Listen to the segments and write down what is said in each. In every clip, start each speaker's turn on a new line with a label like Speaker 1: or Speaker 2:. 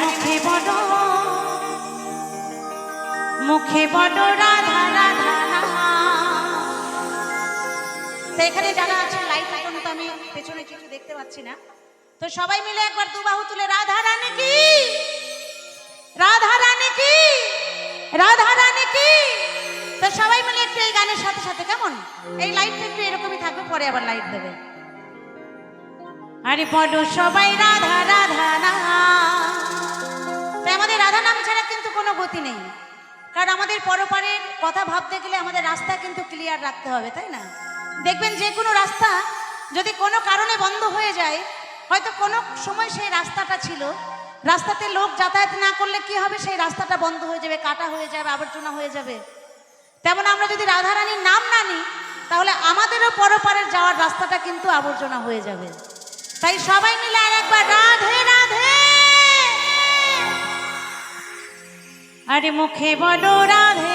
Speaker 1: মুখে বড় মুখে বড় রাধা রাধা এখানে যারা আছেন লাইট এখন তো আমি পেছনে কিছু দেখতে পাচ্ছি না। তো সবাই মিলে একবার দু বাহু তুলে, রাধা রানী কি? রাধা রানী কি? রাধা রানী কি? তো সবাই মিলে একটু এই গানের সাথে সাথে, কেমন? এই লাইটটা একটু এরকমই থাকবে, পরে আবার লাইট দেবে। আরে বড় সবাই রাধা রাধা না তাই আমাদের রাধা নাম ছাড়া কিন্তু কোনো গতি নেই। কারণ আমাদের পরপারের কথা ভাবতে গেলে আমাদের রাস্তা কিন্তু ক্লিয়ার রাখতে হবে, তাই না? দেখবেন যে কোনো রাস্তা যদি কোনো কারণে বন্ধ হয়ে যায় হয়তো কোনো সময় সেই রাস্তাটা ছিল। রাস্তাতে লোক যাতায়াত না করলে কি হবে? সেই রাস্তাটা বন্ধ হয়ে যাবে, কাটা হয়ে যাবে, আবর্জনা হয়ে যাবে। তেমন আমরা যদি রাধারানীর নাম না নিই, তাহলে আমাদেরও পরপারের যাওয়ার রাস্তাটা কিন্তু আবর্জনা হয়ে যাবে। তাই সবাই মিলে আর একবার রাধে রাধে! আরে মুখে বলো, রাধে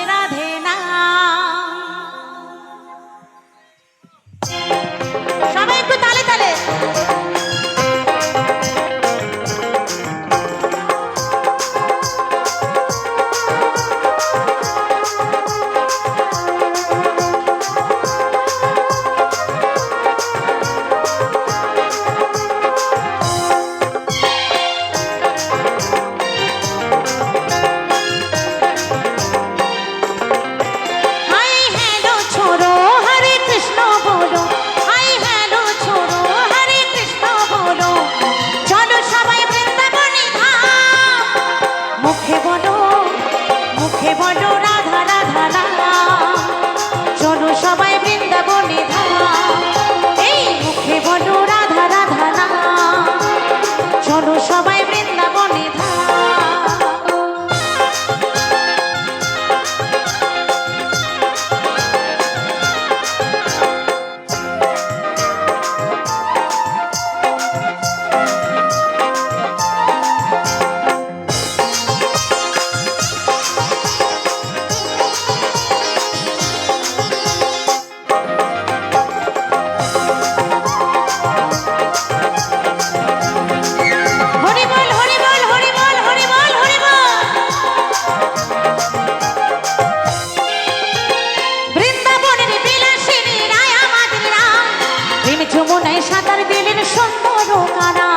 Speaker 1: সাঁতার দিলেন সুন্দর কানা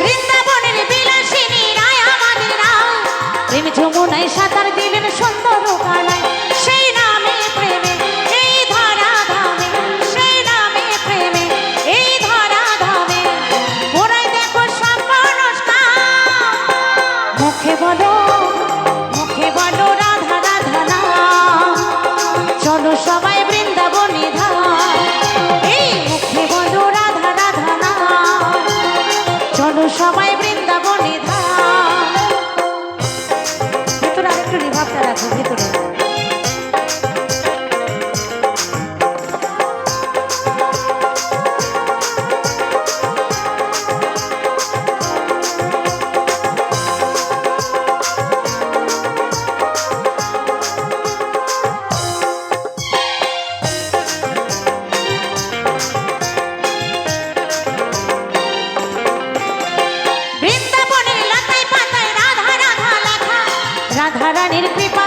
Speaker 1: বৃন্দাবনের বিলাসিনী রায় আমাদের রাম প্রেম যমুনায় সাঁতার দিলেন সুন্দর রানীর কৃপা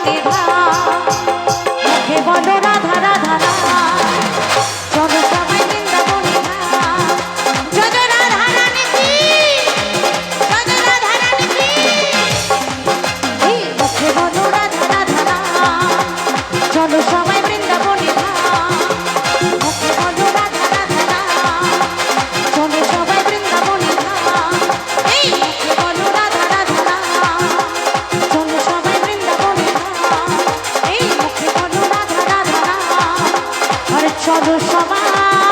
Speaker 1: 多说吧